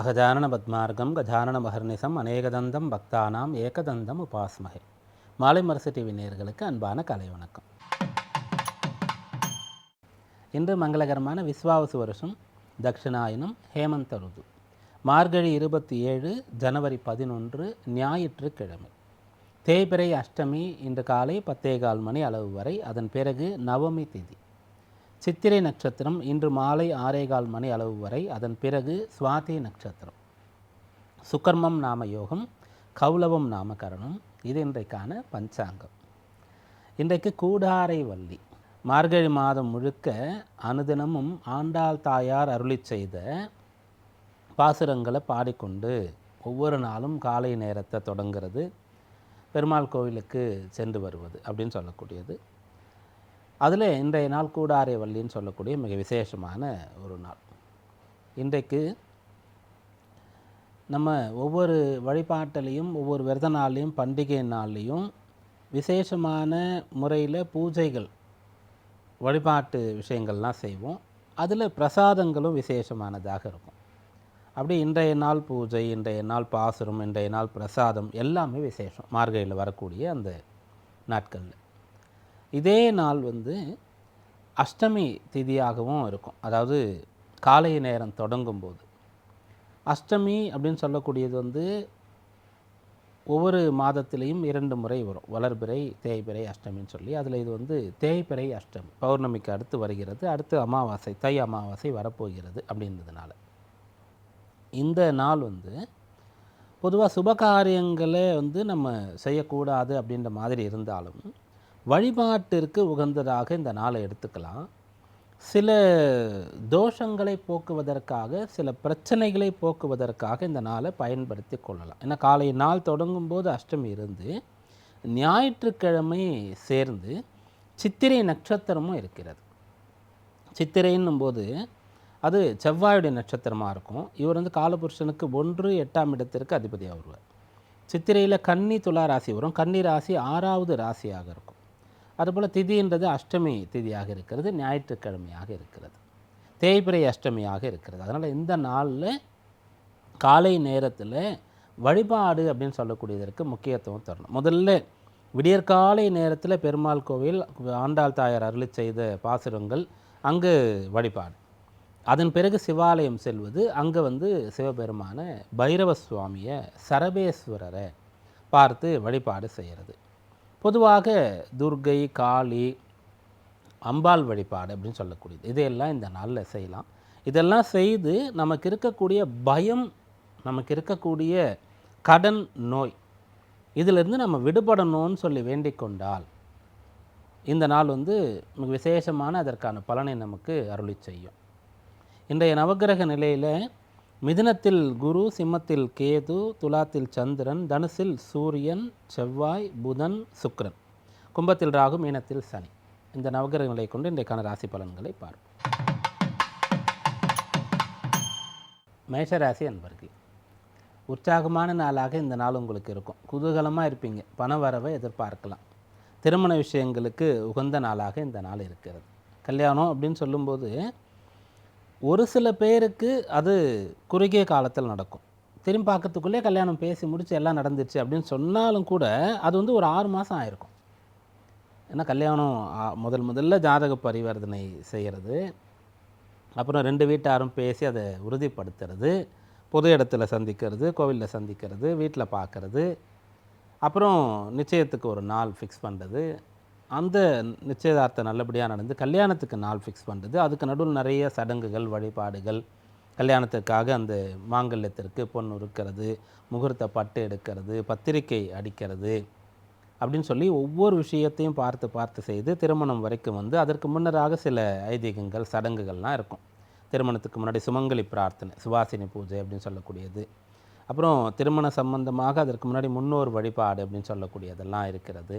அகஜானன பத்மார்க்கம் கஜானன மகர்நிசம் அநேகதந்தம் பக்தானாம் ஏகதந்தம் உபாஸ்மகை. மாலை மரசு டிவி நேர்களுக்கு அன்பான கலை வணக்கம். இன்று மங்களகரமான விஸ்வாவசு வருஷம் தக்ஷிணாயனம் ஹேமந்த ருது. மார்கழி இருபத்தி ஏழு ஜனவரி பதினொன்று ஞாயிற்றுக்கிழமை. தேய்பிறை அஷ்டமி இன்று காலை பத்தே கால் மணி அளவு வரை அதன் பிறகு நவமி திதி. சித்திரை நட்சத்திரம் இன்று மாலை ஆறேகால் மணி அளவு வரை அதன் பிறகு சுவாதி நட்சத்திரம். சுக்கர்மம் நாம யோகம் கௌலவம் நாமகரணம் இது இன்றைக்கான பஞ்சாங்கம். இன்றைக்கு கூடாரை வள்ளி மார்கழி மாதம் முழுக்க அனுதினமும் ஆண்டாள் தாயார் அருளிச் செய்த பாசுரங்களை பாடிக்கொண்டு ஒவ்வொரு நாளும் காலை நேரத்தை தொடங்கிறது பெருமாள் கோவிலுக்கு சென்று வருவது அப்படின்னு சொல்லக்கூடியது. அதில் இன்றைய நாள் கூடாரை வள்ளின்னு சொல்லக்கூடிய மிக விசேஷமான ஒரு நாள். இன்றைக்கு நம்ம ஒவ்வொரு வழிபாட்டிலையும் ஒவ்வொரு விரத நாள்லையும் பண்டிகை நாள்லையும் விசேஷமான முறையில் பூஜைகள் வழிபாட்டு விஷயங்கள்லாம் செய்வோம். அதில் பிரசாதங்களும் விசேஷமானதாக இருக்கும். அப்படி இன்றைய நாள் பூஜை இன்றைய நாள் பாசுரம் இன்றைய நாள் பிரசாதம் எல்லாமே விசேஷம். மார்கழியில் வரக்கூடிய அந்த நாட்களில். இதே நாள் வந்து அஷ்டமி திதியாகவும் இருக்கும். அதாவது காலை நேரம் தொடங்கும் போது அஷ்டமி அப்படின்னு சொல்லக்கூடியது வந்து ஒவ்வொரு மாதத்திலையும் இரண்டு முறை வரும். வளர்பிறை தேய்பிறை அஷ்டமின்னு சொல்லி. அதில் இது வந்து தேய்பிறை அஷ்டமி. பௌர்ணமிக்கு அடுத்து வருகிறது. அடுத்து அமாவாசை தை அமாவாசை வரப்போகிறது அப்படின்றதுனால. இந்த நாள் வந்து பொதுவாக சுபகாரியங்களை வந்து நம்ம செய்யக்கூடாது அப்படின்ற மாதிரி இருந்தாலும் வழிபாட்டிற்கு உகந்ததாக இந்த நாளை எடுத்துக்கலாம். சில தோஷங்களை போக்குவதற்காக சில பிரச்சனைகளை போக்குவதற்காக இந்த நாளை பயன்படுத்தி கொள்ளலாம். ஏன்னா காலை நாள் தொடங்கும் போது அஷ்டமி இருந்து ஞாயிற்றுக்கிழமை சேர்ந்து சித்திரை நட்சத்திரமும் இருக்கிறது. சித்திரைன்னும் போது அது செவ்வாயுடைய நட்சத்திரமாக இருக்கும். இவர் வந்து காலபுருஷனுக்கு ஒன்று எட்டாம் இடத்திற்கு அதிபதியாக வருவார். சித்திரையில் கன்னி துளா ராசி வரும். கன்னி ராசி ஆறாவது ராசியாக இருக்கும். அதுபோல் திதின்றது அஷ்டமி திதியாக இருக்கிறது ஞாயிற்றுக்கிழமையாக இருக்கிறது. தேய்பிரை அஷ்டமியாக இருக்கிறது. அதனால் இந்த நாளில் காலை நேரத்தில் வழிபாடு அப்படின்னு சொல்லக்கூடியதற்கு முக்கியத்துவம் தரணும். முதல்ல விடியற்காலை நேரத்தில் பெருமாள் கோவில் ஆண்டாள் தாயார் அருளி செய்த பாசுரங்கள் அங்கு வழிபாடு. அதன் பிறகு சிவாலயம் செல்வது அங்கே வந்து சிவபெருமான பைரவ சுவாமியை சரபேஸ்வரரை பார்த்து வழிபாடு செய்கிறது பொதுவாக துர்கை காளி அம்பாள் வழிபாடு அப்படின்னு சொல்லக்கூடியது. இதையெல்லாம் இந்த நாளில் செய்யலாம். இதெல்லாம் செய்து நமக்கு இருக்கக்கூடிய பயம் நமக்கு இருக்கக்கூடிய கடன் நோய் இதிலிருந்து நம்ம விடுபடணும்னு சொல்லி வேண்டிக் கொண்டால் இந்த நாள் வந்து மிக விசேஷமான அதற்கான பலனை நமக்கு அருளி செய்யும். இன்றைய நவகிரக நிலையில் மிதுனத்தில் குரு சிம்மத்தில் கேது துலாத்தில் சந்திரன் தனுசில் சூரியன் செவ்வாய் புதன் சுக்ரன் கும்பத்தில் ராகு மீனத்தில் சனி. இந்த நவகிரகங்களை கொண்டு இன்றைக்கான ராசி பலன்களை பார்ப்போம். மேஷராசி அன்பர்கள் உற்சாகமான நாளாக இந்த நாள் உங்களுக்கு இருக்கும். குதூகலமாக இருப்பீங்க. பண வரவை எதிர்பார்க்கலாம். திருமண விஷயங்களுக்கு உகந்த நாளாக இந்த நாள் இருக்கிறது. கல்யாணம் அப்படின்னு சொல்லும்போது ஒரு சில பேருக்கு அது குறுகிய காலத்தில் நடக்கும். திரும்பி பார்க்கறதுக்குள்ளே கல்யாணம் பேசி முடித்து எல்லாம் நடந்துச்சு அப்படின்னு சொன்னாலும் கூட அது வந்து ஒரு ஆறு மாதம் ஆயிருக்கும். ஏன்னா கல்யாணம் முதல் முதல்ல ஜாதக பரிவர்த்தனை செய்கிறது அப்புறம் ரெண்டு வீட்டாரும் பேசி அதை உறுதிப்படுத்துறது. பொது இடத்துல சந்திக்கிறது கோவிலில் சந்திக்கிறது வீட்டில் பார்க்கறது. அப்புறம் நிச்சயத்துக்கு ஒரு நாள் ஃபிக்ஸ் பண்ணுறது அந்த நிச்சயதார்த்தம் நல்லபடியாக நடந்து கல்யாணத்துக்கு நாள் ஃபிக்ஸ் பண்ணுறது அதுக்கு நடுவில் நிறைய சடங்குகள் வழிபாடுகள். கல்யாணத்துக்காக அந்த மாங்கல்யத்திற்கு பொண்ணு உருக்கிறது முகூர்த்த பட்டு எடுக்கிறது பத்திரிக்கை அடிக்கிறது அப்படின்னு சொல்லி ஒவ்வொரு விஷயத்தையும் பார்த்து பார்த்து செய்து திருமணம் வரைக்கும் வந்து அதற்கு முன்னராக சில ஐதீகங்கள் சடங்குகள்லாம் இருக்கும். திருமணத்துக்கு முன்னாடி சுமங்கலி பிரார்த்தனை சுவாசினி பூஜை அப்படின்னு சொல்லக்கூடியது. அப்புறம் திருமண சம்பந்தமாக அதற்கு முன்னாடி முன்னோர் வழிபாடு அப்படின்னு சொல்லக்கூடியதெல்லாம் இருக்கிறது.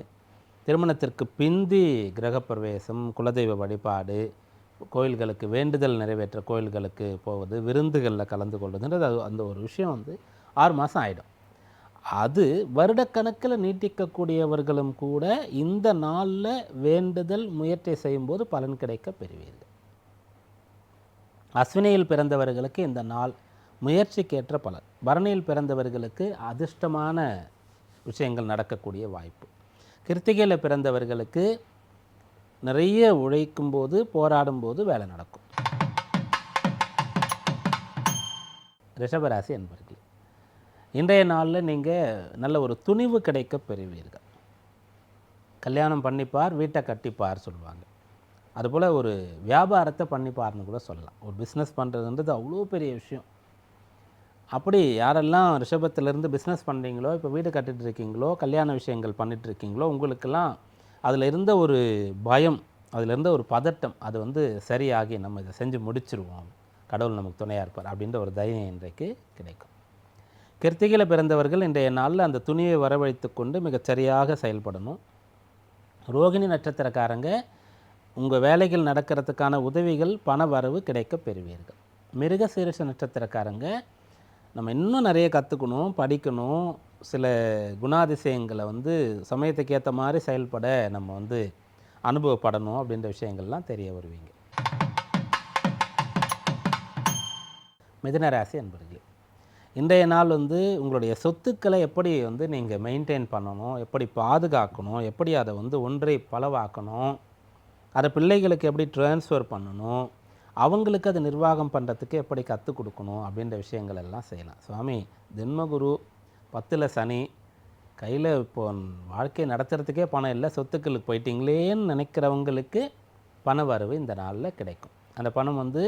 திருமணத்திற்கு பிந்தி கிரகப்பிரவேசம் குலதெய்வ வழிபாடு கோயில்களுக்கு வேண்டுதல் நிறைவேற்ற கோயில்களுக்கு போவது விருந்துகளில் கலந்து கொள்வதுன்றது அது அந்த ஒரு விஷயம் வந்து ஆறு மாதம் ஆகிடும் அது வருடக்கணக்கில் நீட்டிக்கக்கூடியவர்களும் கூட இந்த நாளில் வேண்டுதல் முயற்சி செய்யும்போது பலன் கிடைக்க பெறுவீர்கள். அஸ்வினியில் பிறந்தவர்களுக்கு இந்த நாள் முயற்சிக்கேற்ற பலன். பரணியில் பிறந்தவர்களுக்கு அதிர்ஷ்டமான விஷயங்கள் நடக்கக்கூடிய வாய்ப்பு. கிருத்திகையில் பிறந்தவர்களுக்கு நிறைய உழைக்கும் போது போராடும் போது வேலை நடக்கும். ரிஷபராசி என்பர்கள் இன்றைய நாளில் நீங்கள் நல்ல ஒரு துணிவு கிடைக்க பெறுவீர்கள். கல்யாணம் பண்ணிப்பார் வீட்டை கட்டிப்பார் சொல்லுவாங்க. அதுபோல் ஒரு வியாபாரத்தை பண்ணிப்பார்னு கூட சொல்லலாம். ஒரு பிஸ்னஸ் பண்ணுறதுன்றது அவ்வளோ பெரிய விஷயம். அப்படி யாரெல்லாம் ரிஷபத்திலேருந்து பிஸ்னஸ் பண்ணுறீங்களோ இப்போ வீடு கட்டிட்டு இருக்கீங்களோ கல்யாண விஷயங்கள் பண்ணிட்டு இருக்கீங்களோ உங்களுக்கெல்லாம் அதில் இருந்த ஒரு பயம் அதில் இருந்த ஒரு பதட்டம் அது வந்து சரியாகி நம்ம இதை செஞ்சு முடிச்சிருவோம். கடவுள் நமக்கு துணையாக இருப்பார் அப்படின்ற ஒரு தைரியம் இன்றைக்கு கிடைக்கும். கிருத்திகையில் பிறந்தவர்கள் இன்றைய நாளில் அந்த துணியை வரவழைத்து கொண்டு மிகச் சரியாக செயல்படணும். ரோகிணி நட்சத்திரக்காரங்க உங்கள் வேலைகள் நடக்கிறதுக்கான உதவிகள் பண வரவு கிடைக்க பெறுவீர்கள். மிருக சீரிஷ நட்சத்திரக்காரங்க நம்ம இன்னும் நிறைய கற்றுக்கணும் படிக்கணும். சில குணாதிசயங்களை வந்து சமயத்துக்கு ஏற்ற மாதிரி செயல்பட நம்ம வந்து அனுபவப்படணும் அப்படின்ற விஷயங்கள்லாம் தெரிய வருவீங்க. மிதனராசி அன்பர்களே இன்றைய நாள் வந்து உங்களுடைய சொத்துக்களை எப்படி வந்து நீங்கள் மெயின்டைன் பண்ணணும் எப்படி பாதுகாக்கணும் எப்படி அதை வந்து ஒன்றை பலவாக்கணும் அதை பிள்ளைகளுக்கு எப்படி ட்ரான்ஸ்ஃபர் பண்ணணும் அவங்களுக்கு அதை நிர்வாகம் பண்ணுறதுக்கு எப்படி கற்றுக் கொடுக்கணும் அப்படின்ற விஷயங்கள் எல்லாம் செய்யலாம். சுவாமி ஜென்மகுரு பத்தில் சனி கையில் இப்போ வாழ்க்கை நடத்துறதுக்கே பணம் இல்லை சொத்துக்களுக்கு போயிட்டீங்களேன்னு நினைக்கிறவங்களுக்கு பண வரவு இந்த நாளில் கிடைக்கும். அந்த பணம் வந்து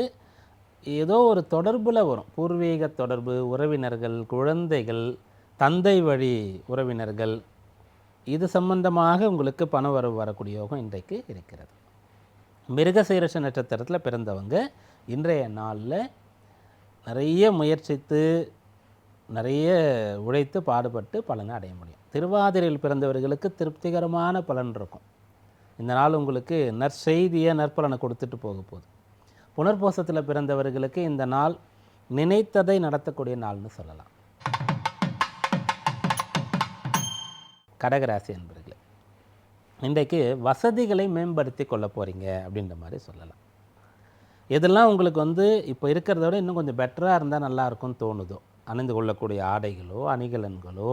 ஏதோ ஒரு தொடர்பில் வரும். பூர்வீக தொடர்பு உறவினர்கள் குழந்தைகள் தந்தை வழி உறவினர்கள் இது சம்பந்தமாக உங்களுக்கு பண வரவு வரக்கூடிய யோகம் இன்றைக்கு இருக்கிறது. மிருகசீரஷ நட்சத்திரத்தில் பிறந்தவங்க இன்றைய நாளில் நிறைய முயற்சித்து நிறைய உழைத்து பாடுபட்டு பலனை அடைய முடியும். திருவாதிரையில் பிறந்தவர்களுக்கு திருப்திகரமான பலன் இருக்கும். இந்த நாள் உங்களுக்கு நற்செய்தியை நற்பலனை கொடுத்துட்டு போக போகுது. புனர்போசத்தில் பிறந்தவர்களுக்கு இந்த நாள் நினைத்ததை நடத்தக்கூடிய நாள்னு சொல்லலாம். கடகராசி என்பது இன்றைக்கு வசதிகளை மேம்படுத்தி கொள்ள போகிறீங்க அப்படின்ற மாதிரி சொல்லலாம். எதெல்லாம் உங்களுக்கு வந்து இப்போ இருக்கிறத விட இன்னும் கொஞ்சம் பெட்டராக இருந்தால் நல்லாயிருக்கும்னு தோணுதோ அணிந்து கொள்ளக்கூடிய ஆடைகளோ அணிகலன்களோ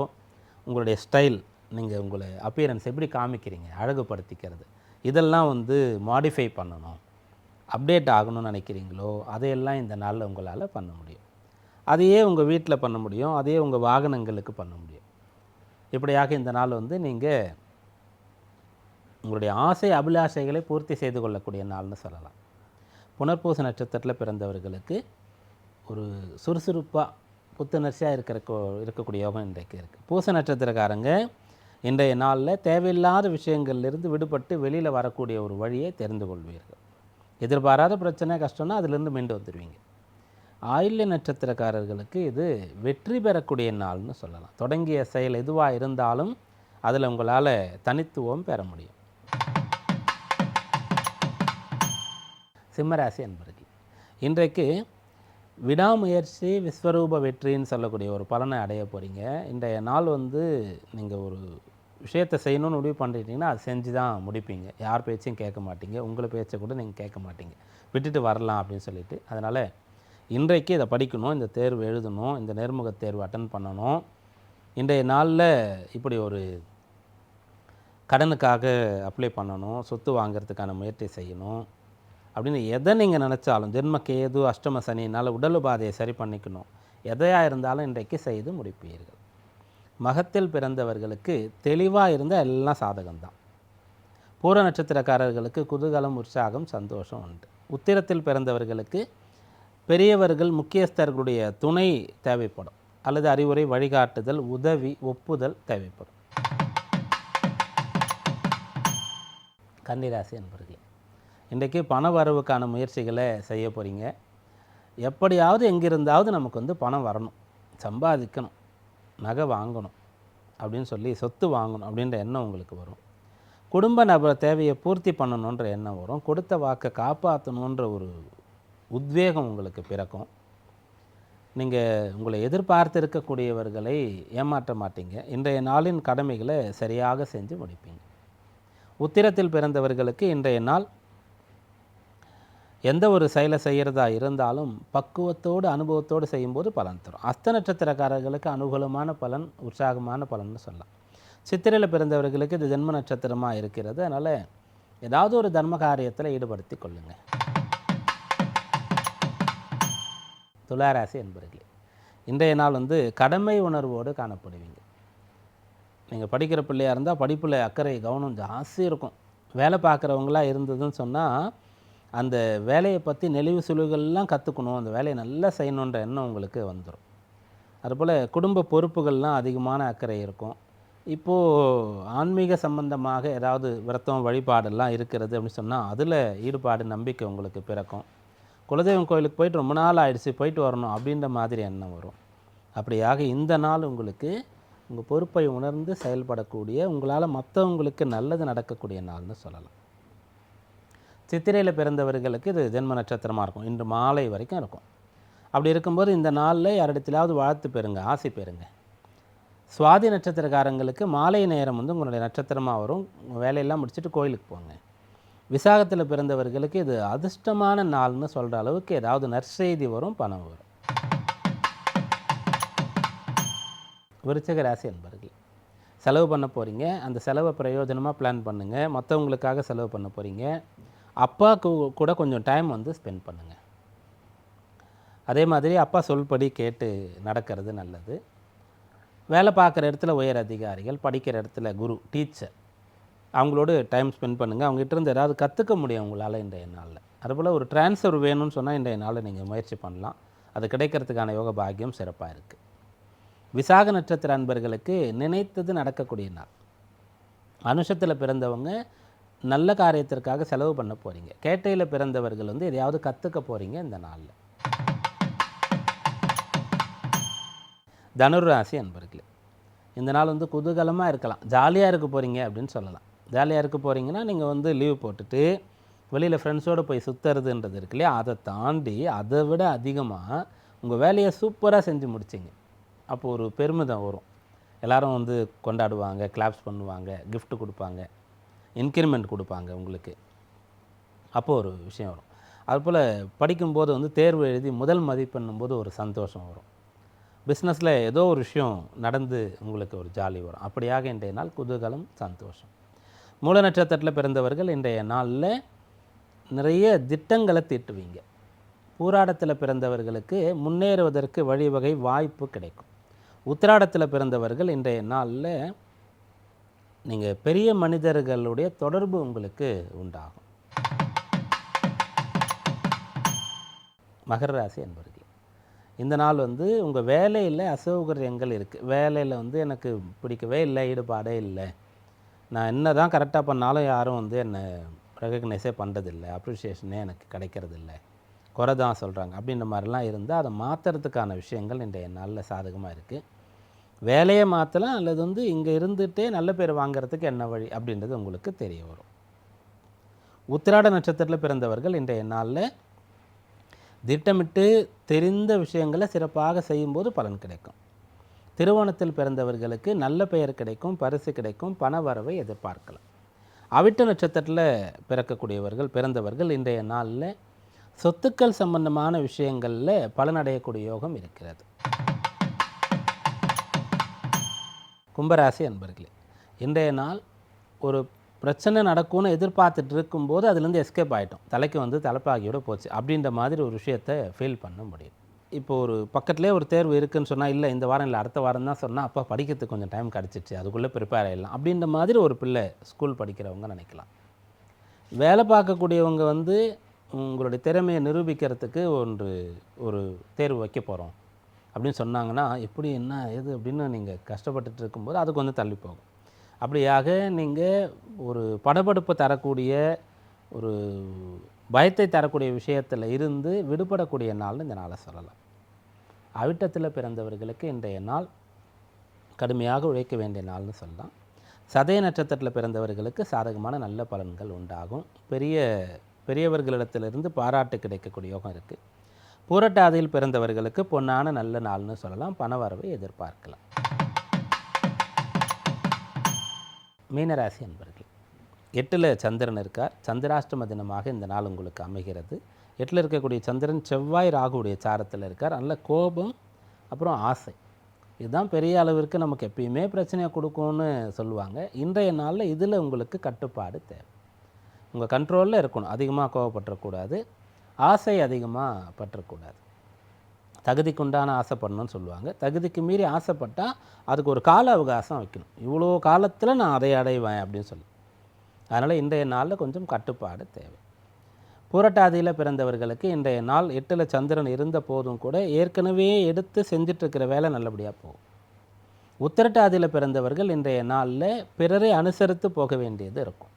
உங்களுடைய ஸ்டைல் நீங்கள் உங்களை அப்பியரன்ஸ் எப்படி காமிக்கிறீங்க அழகுபடுத்திக்கிறது இதெல்லாம் வந்து மாடிஃபை பண்ணணும் அப்டேட் ஆகணும்னு நினைக்கிறீங்களோ அதையெல்லாம் இந்த நாளில் உங்களால் பண்ண முடியும். அதையே உங்கள் வீட்டில் பண்ண முடியும் அதையே உங்கள் வாகனங்களுக்கு பண்ண முடியும். இப்படியாக இந்த நாள் வந்து நீங்கள் உங்களுடைய ஆசை அபிலாஷைகளை பூர்த்தி செய்து கொள்ளக்கூடிய நாள்னு சொல்லலாம். புனர்பூச நட்சத்திரத்தில் பிறந்தவர்களுக்கு ஒரு சுறுசுறுப்பாக புத்துணர்ச்சியாக இருக்கிற இருக்கக்கூடிய யோகம் இன்றைக்கு இருக்குது பூச நட்சத்திரக்காரங்க இன்றைய நாளில் தேவையில்லாத விஷயங்கள்லேருந்து விடுபட்டு வெளியில் வரக்கூடிய ஒரு வழியை தெரிந்து கொள்வீர்கள். எதிர்பாராத பிரச்சனை கஷ்டம்னா அதிலிருந்து மீண்டு வந்துடுவீங்க ஆயுள்ய நட்சத்திரக்காரர்களுக்கு இது வெற்றி பெறக்கூடிய நாள்னு சொல்லலாம். தொடங்கிய செயல் எதுவாக இருந்தாலும் அதில் உங்களால் தனித்துவம் பெற முடியும். சிம்மராசி அன்பருக்கு இன்றைக்கு விடாமுயற்சி விஸ்வரூப வெற்றின்னு சொல்லக்கூடிய ஒரு பலனை அடைய போகிறீங்க இன்றைய நாள் வந்து நீங்கள் ஒரு விஷயத்தை செய்யணும்னு முடிவு பண்ணிட்டீங்கன்னா அது செஞ்சு தான் முடிப்பீங்க. யார் பேச்சையும் கேட்க மாட்டீங்க. உங்களை பேச்சை கூட நீங்கள் கேட்க மாட்டீங்க. விட்டுட்டு வரலாம் அப்படின்னு சொல்லிட்டு. அதனால் இன்றைக்கு இதை படிக்கணும். இந்த தேர்வு எழுதணும். இந்த நேர்முக தேர்வு அட்டன் பண்ணணும். இன்றைய நாளில் இப்படி ஒரு கடனுக்காக அப்ளை பண்ணணும் சொத்து வாங்கிறதுக்கான முயற்சி செய்யணும். அப்படின்னு எதை நீங்கள் நினச்சாலும் ஜென்ம கேது அஷ்டம சனினால் உடல் உபாதையை சரி பண்ணிக்கணும். எதையாக இருந்தாலும் இன்றைக்கு செய்து முடிப்பீர்கள். மகத்தில் பிறந்தவர்களுக்கு தெளிவாக இருந்தால் எல்லாம் சாதகம்தான். பூர நட்சத்திரக்காரர்களுக்கு குதூகலம் உற்சாகம் சந்தோஷம் உண்டு. உத்திரத்தில் பிறந்தவர்களுக்கு பெரியவர்கள் முக்கியஸ்தர்களுடைய துணை தேவைப்படும். அல்லது அறிவுரை வழிகாட்டுதல் உதவி ஒப்புதல் தேவைப்படும். கன்னிராசி என்பர்களே இன்றைக்கு பண வரவுக்கான முயற்சிகளை செய்ய போகிறீங்க எப்படியாவது எங்கிருந்தாவது நமக்கு வந்து பணம் வரணும். சம்பாதிக்கணும். நகை வாங்கணும். அப்படின்னு சொல்லி சொத்து வாங்கணும் அப்படின்ற எண்ணம் உங்களுக்கு வரும். குடும்ப நபர் தேவையை பூர்த்தி பண்ணணுன்ற எண்ணம் வரும். கொடுத்த வாக்கை காப்பாற்றணுன்ற ஒரு உத்வேகம் உங்களுக்கு பிறக்கும். நீங்கள் உங்களை எதிர்பார்த்து இருக்கக்கூடியவர்களை ஏமாற்ற மாட்டீங்க. இன்றைய நாளின் கடமைகளை சரியாக செஞ்சு முடிப்பீங்க. உத்திரத்தில் பிறந்தவர்களுக்கு இன்றைய நாள். எந்த ஒரு செயலை செய்கிறதா இருந்தாலும் பக்குவத்தோடு அனுபவத்தோடு செய்யும்போது பலன் தரும். அஸ்த நட்சத்திரக்காரர்களுக்கு அனுகூலமான பலன் உற்சாகமான பலன்னு சொல்லலாம். சித்திரையில் பிறந்தவர்களுக்கு இது ஜென்ம நட்சத்திரமாக இருக்கிறது. அதனால் ஏதாவது ஒரு தர்ம காரியத்தில் ஈடுபடுத்தி கொள்ளுங்கள் துளாராசி என்பவர்களே இன்றைய நாள் வந்து கடமை உணர்வோடு காணப்படுவீங்க. நீங்கள் படிக்கிற பிள்ளையாக இருந்தால் படிப்பில் அக்கறை கவனம் ஜாஸ்தி இருக்கும். வேலை பார்க்குறவங்களா இருந்ததுன்னு சொன்னால் அந்த வேலையை பற்றி நெளிவு சுழிவுகள்லாம் கற்றுக்கணும் அந்த வேலையை நல்லா செய்யணுன்ற எண்ணம் உங்களுக்கு வந்துடும் அதுபோல் குடும்ப பொறுப்புகள்லாம் அதிகமான அக்கறை இருக்கும். இப்போது ஆன்மீக சம்பந்தமாக ஏதாவது விரத்தம் வழிபாடெல்லாம் இருக்கிறது அப்படின்னு சொன்னால் அதில் ஈடுபாடு நம்பிக்கை உங்களுக்கு பிறக்கும். குலதெய்வம் கோயிலுக்கு போயிட்டு ரொம்ப நாள் ஆயிடுச்சு போயிட்டு வரணும் அப்படின்ற மாதிரி எண்ணம் வரும். அப்படியாக இந்த நாள் உங்களுக்கு உங்கள் பொறுப்பை உணர்ந்து செயல்படக்கூடிய உங்களால் மற்றவங்களுக்கு நல்லது நடக்கக்கூடிய நாள்னு சொல்லலாம். சித்திரையில் பிறந்தவர்களுக்கு இது ஜென்ம நட்சத்திரமாக இருக்கும். இன்று மாலை வரைக்கும் இருக்கும். அப்படி இருக்கும்போது இந்த நாளில் யாரிடத்திலாவது வாழ்த்து பெறுங்க ஆசை பெறுங்க. சுவாதி நட்சத்திரக்காரங்களுக்கு மாலை நேரம் வந்து உங்களுடைய நட்சத்திரமாக வரும். வேலையெல்லாம் முடிச்சுட்டு கோயிலுக்கு போங்க. விசாகத்தில் பிறந்தவர்களுக்கு இது அதிர்ஷ்டமான நாள்னு சொல்கிற அளவுக்கு ஏதாவது நற்செய்தி வரும் பணம் வரும். விருச்சக ராசி அன்பர்கள் செலவு பண்ண போகிறீங்க அந்த செலவை பிரயோஜனமாக பிளான் பண்ணுங்கள் மற்றவங்களுக்காக செலவு பண்ண போகிறீங்க அப்பாவுக்கு கூட கொஞ்சம் டைம் வந்து ஸ்பெண்ட் பண்ணுங்கள் அதே மாதிரி அப்பா சொல்படி கேட்டு நடக்கிறது நல்லது. வேலை பார்க்குற இடத்துல உயர் அதிகாரிகள் படிக்கிற இடத்துல குரு டீச்சர் அவங்களோட டைம் ஸ்பெண்ட் பண்ணுங்கள் அவங்ககிட்ட இருந்து ஏதாவது கற்றுக்க முடியும் உங்களால் இன்றைய நாளில். அதுபோல் ஒரு ட்ரான்ஸ்ஃபர் வேணும்னு சொன்னால் இன்றைய நாளில் நீங்கள் முயற்சி பண்ணலாம். அது கிடைக்கிறதுக்கான யோக பாக்கியம் சிறப்பாக இருக்குது விசாக நட்சத்திர அன்பர்களுக்கு நினைத்தது நடக்கக்கூடிய நாள். அனுஷத்தில் பிறந்தவங்க நல்ல காரியத்திற்காக செலவு பண்ண போகிறீங்க கேட்டையில் பிறந்தவர்கள் வந்து எதையாவது கற்றுக்க போகிறீங்க இந்த நாளில். தனுராசி அன்பர்களே இந்த நாள் வந்து குதூகலமாக இருக்கலாம். ஜாலியாக இருக்க போகிறீங்க அப்படின்னு சொல்லலாம். ஜாலியாக இருக்க போகிறீங்கன்னா நீங்கள் வந்து லீவ் போட்டுட்டு வெளியில் ஃப்ரெண்ட்ஸோடு போய் சுற்றுறதுன்றது இருக்கு இல்லையா? அதை தாண்டி அதை விட அதிகமாக உங்கள் வேலையை சூப்பராக செஞ்சு முடிச்சிங்க. அப்போ ஒரு பெருமிதம் வரும். எல்லாரும் வந்து கொண்டாடுவாங்க கிளாப்ஸ் பண்ணுவாங்க கிஃப்ட் கொடுப்பாங்க இன்க்ரிமெண்ட் கொடுப்பாங்க உங்களுக்கு. அப்போது ஒரு விஷயம் வரும். அதுபோல் படிக்கும்போது வந்து தேர்வு எழுதி முதல் மதிப்பெண்ணும் போது ஒரு சந்தோஷம் வரும். பிஸ்னஸில் ஏதோ ஒரு விஷயம் நடந்து உங்களுக்கு ஒரு ஜாலி வரும். அப்படியாக இன்றைய நாள் குதூகலம் சந்தோஷம். மூல நட்சத்திரத்தில் பிறந்தவர்கள் இன்றைய நாளில் நிறைய திட்டங்களை தீட்டுவீங்க. பூராடத்தில் பிறந்தவர்களுக்கு முன்னேறுவதற்கு வழிவகை வாய்ப்பு கிடைக்கும். உத்திராடத்தில் பிறந்தவர்கள் இன்றைய நாளில் நீங்கள் பெரிய மனிதர்களுடைய தொடர்பு உங்களுக்கு உண்டாகும். மகர ராசி என்பவர்கள் இந்த நாள் வந்து உங்கள் வேலையில் அசௌகரியங்கள் இருக்குது வேலையில் வந்து எனக்கு பிடிக்கவே இல்லை ஈடுபாடே இல்லை. நான் என்ன தான் கரெக்டாக பண்ணாலும் யாரும் வந்து என்னை ரெகக்னைஸே பண்ணுறதில்ல அப்ரிஷியேஷனே எனக்கு கிடைக்கிறதில்ல. குறை தான் சொல்கிறாங்க அப்படின்ற மாதிரிலாம் இருந்தால் அதை மாற்றுறதுக்கான விஷயங்கள் இன்றைய நாளில் சாதகமாக இருக்குது வேலையை மாற்றலாம் அல்லது வந்து இங்கே இருந்துகிட்டே நல்ல பேர் வாங்குறதுக்கு என்ன வழி அப்படின்றது உங்களுக்கு தெரிய வரும். உத்திராட நட்சத்திரத்தில் பிறந்தவர்கள் இன்றைய நாளில் திட்டமிட்டு தெரிந்த விஷயங்களை சிறப்பாக செய்யும்போது பலன் கிடைக்கும். திருவோணத்தில் பிறந்தவர்களுக்கு நல்ல பெயர் கிடைக்கும் பரிசு கிடைக்கும் பண வரவை எதிர்பார்க்கலாம். அவிட்ட நட்சத்திரத்தில் பிறக்கக்கூடியவர்கள் பிறந்தவர்கள் இன்றைய நாளில் சொத்துக்கள் சம்பந்தமான விஷயங்களில் பலனடையக்கூடிய யோகம் இருக்கிறது. கும்பராசி அன்பர்களே இன்றைய நாள் ஒரு பிரச்சனை நடக்கும்னு எதிர்பார்த்துட்டு இருக்கும்போது அதுலேருந்து எஸ்கேப் ஆகிட்டோம் தலைக்கு வந்து தலைப்பாகியோட போச்சு. அப்படின்ற மாதிரி ஒரு விஷயத்தை ஃபீல் பண்ண முடியும் இப்போ ஒரு பக்கத்துலேயே ஒரு தேர்வு இருக்குன்னு சொன்னால் இல்லை இந்த வாரம் இல்லை அடுத்த வாரம் தான் சொன்னால் அப்போ படிக்கிறதுக்கு கொஞ்சம் டைம் கிடச்சிச்சு அதுக்குள்ளே ப்ரிப்பேர் ஆகிடலாம் அப்படின்ற மாதிரி ஒரு பிள்ளை ஸ்கூல் படிக்கிறவங்க நினைக்கலாம். வேலை பார்க்கக்கூடியவங்க வந்து உங்களுடைய திறமையை நிரூபிக்கிறதுக்கு ஒன்று ஒரு தேர்வு வைக்க போகிறோம் அப்படின்னு சொன்னாங்கன்னா எப்படி என்ன ஏது அப்படின்னு நீங்கள் கஷ்டப்பட்டுட்டு இருக்கும்போது அது கொஞ்சம் தள்ளி போகும். அப்படியாக நீங்கள் ஒரு படபடுப்பு தரக்கூடிய ஒரு பயத்தை தரக்கூடிய விஷயத்தில் இருந்து விடுபடக்கூடிய நாள்னு இந்த நாளை சொல்லலாம். அவிட்டத்தில் பிறந்தவர்களுக்கு இன்றைய நாள் கடுமையாக உழைக்க வேண்டிய நாள்னு சொல்லலாம். சதய நட்சத்திரத்தில் பிறந்தவர்களுக்கு சாதகமான நல்ல பலன்கள் உண்டாகும். பெரிய பெரியவர்களிடத்திலிருந்து பாராட்டு கிடைக்கக்கூடிய யோகம் இருக்குது பூரட்டாதியில் பிறந்தவர்களுக்கு பொன்னான நல்ல நாள்னு சொல்லலாம். பணவரவை எதிர்பார்க்கலாம். மீனராசி அன்பர்கள் எட்டில் சந்திரன் இருக்கார். சந்திராஷ்டம தினமாக இந்த நாள் உங்களுக்கு அமைகிறது. எட்டில் இருக்கக்கூடிய சந்திரன் செவ்வாய் ராகுடைய சாரத்தில் இருக்கார். நல்ல கோபம் அப்புறம் ஆசை. இதுதான் பெரிய அளவிற்கு நமக்கு எப்பயுமே பிரச்சனையை கொடுக்கும்னு சொல்லுவாங்க. இன்றைய நாளில் இதில் உங்களுக்கு கட்டுப்பாடு தேவை. உங்கள் கண்ட்ரோலில் இருக்கணும். அதிகமாக கோவப்பட்டுறக்கூடாது ஆசை அதிகமாக பற்றக்கூடாது. தகுதிக்கு உண்டான ஆசைப்படணும்னு சொல்லுவாங்க. தகுதிக்கு மீறி ஆசைப்பட்டால் அதுக்கு ஒரு கால அவகாசம் வைக்கணும். இவ்வளோ காலத்தில் நான் அதை அடைவேன் அப்படின்னு சொல்லி. அதனால் இன்றைய நாளில் கொஞ்சம் கட்டுப்பாடு தேவை. புரட்டாதியில் பிறந்தவர்களுக்கு இன்றைய நாள் எட்டில் சந்திரன் இருந்த போதும் கூட ஏற்கனவே எடுத்து செஞ்சிட்ருக்கிற வேலை நல்லபடியாக போகும். உத்திரட்டாதியில் பிறந்தவர்கள் இன்றைய நாளில் பிறரை அனுசரித்து போக வேண்டியது இருக்கும்.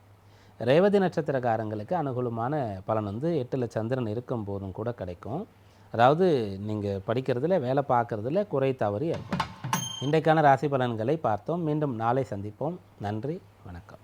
ரேவதி நட்சத்திரக்காரங்களுக்கு அனுகூலமான பலன் வந்து எட்டில் சந்திரன் இருக்கும் போதும் கூட கிடைக்கும். அதாவது நீங்கள் படிக்கிறதுல வேலை பார்க்குறதுல குறை தவறு ஏற்படும். இன்றைக்கான ராசி பலன்களை பார்த்தோம். மீண்டும் நாளை சந்திப்போம். நன்றி வணக்கம்.